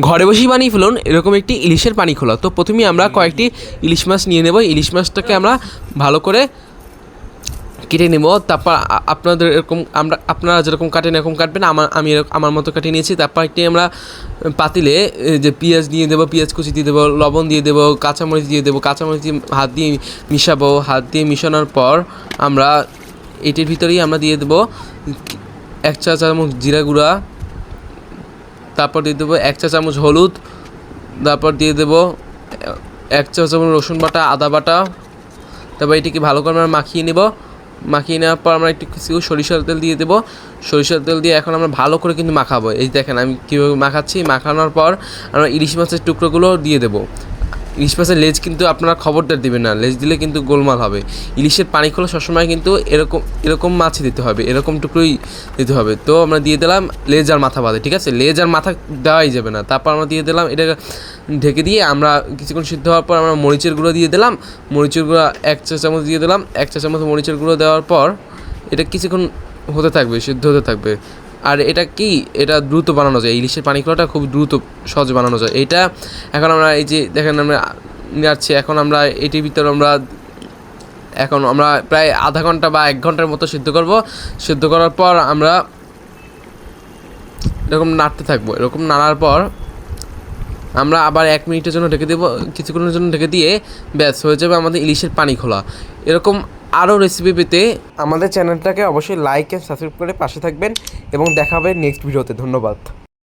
ঘরে বসেই বানিয়ে ফেলুন, এরকম একটি ইলিশের পানি খোলা। তো প্রথমেই আমরা কয়েকটি ইলিশ মাছ নিয়ে নেব। ইলিশ মাছটাকে আমরা ভালো করে কেটে নেব। তারপর আপনাদের এরকম আমরা, আপনারা যেরকম কাটেন, এরকম কাটবেন। আমার আমি এরকম- আমার মতো কাটিয়ে নিয়েছি। তারপর একটি আমরা পাতিলে যে পেঁয়াজ দিয়ে দেবো পেঁয়াজ কুচি দিয়ে দেবো, লবণ দিয়ে দেবো, কাঁচামরিচ দিয়ে দেবো। কাঁচামরিচ দিয়ে হাত দিয়ে মিশাবো। হাত দিয়ে মিশানোর পর আমরা এটির ভিতরেই আমরা দিয়ে দেবো এক চা চামচ জিরা গুঁড়া তারপর দিয়ে দেবো এক চা চামচ হলুদ, তারপর দিয়ে দেবো এক চা চামচ রসুন বাটা, আদা বাটা। তারপর এটিকে ভালো করে আমরা মাখিয়ে নেব। মাখিয়ে নেওয়ার পর আমরা একটু কিছু সরিষার তেল দিয়ে দেবো। সরিষার তেল দিয়ে এখন আমরা ভালো করে কিন্তু মাখাবো। এই দেখেন আমি কীভাবে মাখাচ্ছি, মাখানোর পর আমরা ইলিশ মাছের টুকরোগুলো দিয়ে দেবো। ইলিশ মাছের লেজ কিন্তু আপনারা খবরদার দিবেন না। লেজ দিলে কিন্তু গোলমাল হবে। ইলিশের পানি খোলা সবসময় কিন্তু এরকম এরকম মাছই দিতে হবে। এরকম টুকরোই দিতে হবে। তো আমরা দিয়ে দিলাম লেজ আর মাথা বাদে, ঠিক আছে? লেজ আর মাথা দেওয়াই যাবে না। তারপর আমরা দিয়ে দিলাম এটা ঢেকে দিয়ে আমরা কিছুক্ষণ সিদ্ধ হওয়ার পর আমরা মরিচের গুঁড়ো দিয়ে দিলাম। মরিচের গুঁড়ো এক চা চামচ দিয়ে দিলাম। এক চা চামচ মরিচের গুঁড়ো দেওয়ার পর এটা কিছুক্ষণ হতে থাকবে, সিদ্ধ হতে থাকবে। আর এটা কি? এটা দ্রুত বানানো যায়। ইলিশের পানি খোলাটা খুব দ্রুত, সহজে বানানো যায়। এটা এখন আমরা এই যে দেখেন আমরা যাচ্ছি এখন আমরা এটির ভিতরে আমরা এখন আমরা প্রায় আধা ঘণ্টা বা এক ঘণ্টার মতো সিদ্ধ করব। সিদ্ধ করার পর আমরা এরকম নাড়তে থাকব। এরকম নাড়ার পর আমরা আবার এক মিনিটের জন্য ঢেকে দেবো। কিছুক্ষণের জন্য ঢেকে দিয়ে ব্যাস, হয়ে যাবে আমাদের ইলিশের পানি খোলা। এরকম আরও রেসিপি পেতে আমাদের চ্যানেলটাকে অবশ্যই লাইক অ্যান্ড সাবস্ক্রাইব করে পাশে থাকবেন এবং দেখা হবে নেক্সট ভিডিওতে ধন্যবাদ।